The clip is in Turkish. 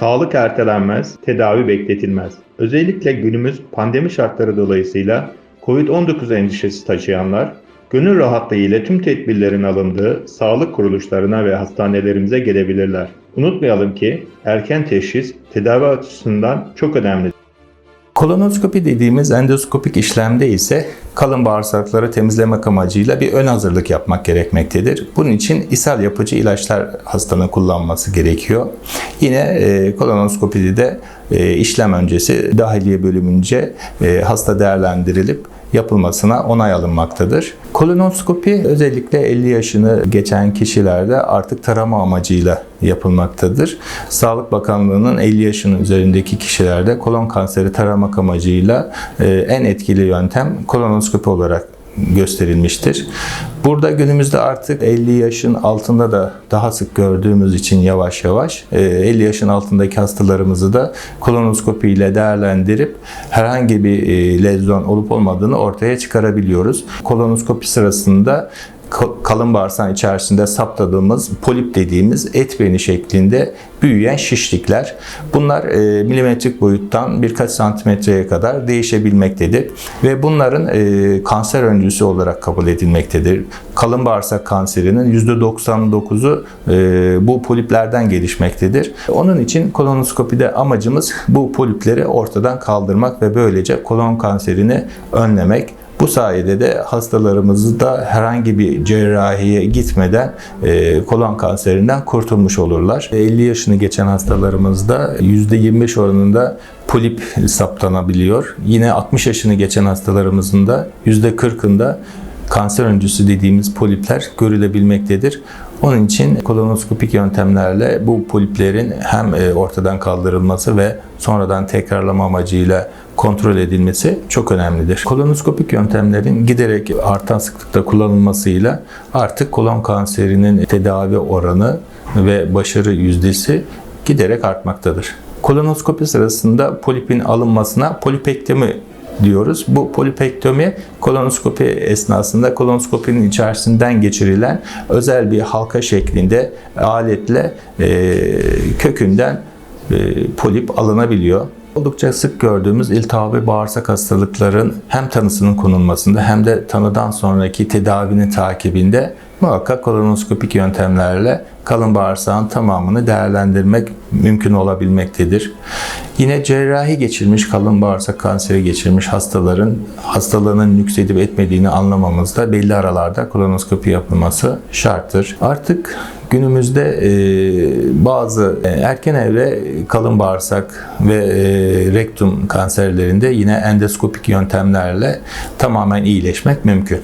Sağlık ertelenmez, tedavi bekletilmez. Özellikle günümüz pandemi şartları dolayısıyla COVID-19 endişesi taşıyanlar, gönül rahatlığı ile tüm tedbirlerin alındığı sağlık kuruluşlarına ve hastanelerimize gelebilirler. Unutmayalım ki erken teşhis tedavi açısından çok önemli. Kolonoskopi dediğimiz endoskopik işlemde ise kalın bağırsakları temizlemek amacıyla bir ön hazırlık yapmak gerekmektedir. Bunun için ishal yapıcı ilaçlar hastanın kullanması gerekiyor. Yine e, kolonoskopide de işlem öncesi dahiliye bölümünce e, hasta değerlendirilip yapılmasına onay alınmaktadır. Kolonoskopi özellikle 50 yaşını geçen kişilerde artık tarama amacıyla yapılmaktadır. Sağlık Bakanlığı'nın 50 yaşının üzerindeki kişilerde kolon kanseri taramak amacıyla e, en etkili yöntem kolonoskopi olarak gösterilmiştir. Burada günümüzde artık 50 yaşın altında da daha sık gördüğümüz için yavaş yavaş e, 50 yaşın altındaki hastalarımızı da kolonoskopi ile değerlendirip herhangi bir e, lezyon olup olmadığını ortaya çıkarabiliyoruz. Kolonoskopi sırasında kalın bağırsağın içerisinde saptadığımız polip dediğimiz et beni şeklinde büyüyen şişlikler. Bunlar e, milimetrik boyuttan birkaç santimetreye kadar değişebilmektedir ve bunların e, kanser öncüsü olarak kabul edilmektedir. Kalın bağırsak kanserinin %99'u e, bu poliplerden gelişmektedir. Onun için kolonoskopide amacımız bu polipleri ortadan kaldırmak ve böylece kolon kanserini önlemek. Bu sayede de hastalarımızı da herhangi bir cerrahiye gitmeden e, kolon kanserinden kurtulmuş olurlar. 50 yaşını geçen hastalarımızda %25 oranında polip saptanabiliyor. Yine 60 yaşını geçen hastalarımızın da %40'ında kanser öncüsü dediğimiz polipler görülebilmektedir. Onun için kolonoskopik yöntemlerle bu poliplerin hem e, ortadan kaldırılması ve sonradan tekrarlama amacıyla kontrol edilmesi çok önemlidir. Kolonoskopik yöntemlerin giderek artan sıklıkta kullanılmasıyla artık kolon kanserinin tedavi oranı ve başarı yüzdesi giderek artmaktadır. Kolonoskopi sırasında polipin alınmasına polipektomi diyoruz. Bu polipektomi kolonoskopi esnasında kolonoskopinin içerisinden geçirilen özel bir halka şeklinde aletle e, kökünden e, polip alınabiliyor. Oldukça sık gördüğümüz iltihabi bağırsak hastalıkların hem tanısının konulmasında hem de tanıdan sonraki tedavinin takibinde muhakkak kolonoskopik yöntemlerle kalın bağırsağın tamamını değerlendirmek mümkün olabilmektedir. Yine cerrahi geçirmiş kalın bağırsak kanseri geçirmiş hastaların hastalığının nüksedip etmediğini anlamamızda belli aralarda kolonoskopi yapılması şarttır. Artık günümüzde e, bazı e, erken evre kalın bağırsak ve e, rektum kanserlerinde yine endoskopik yöntemlerle tamamen iyileşmek mümkün.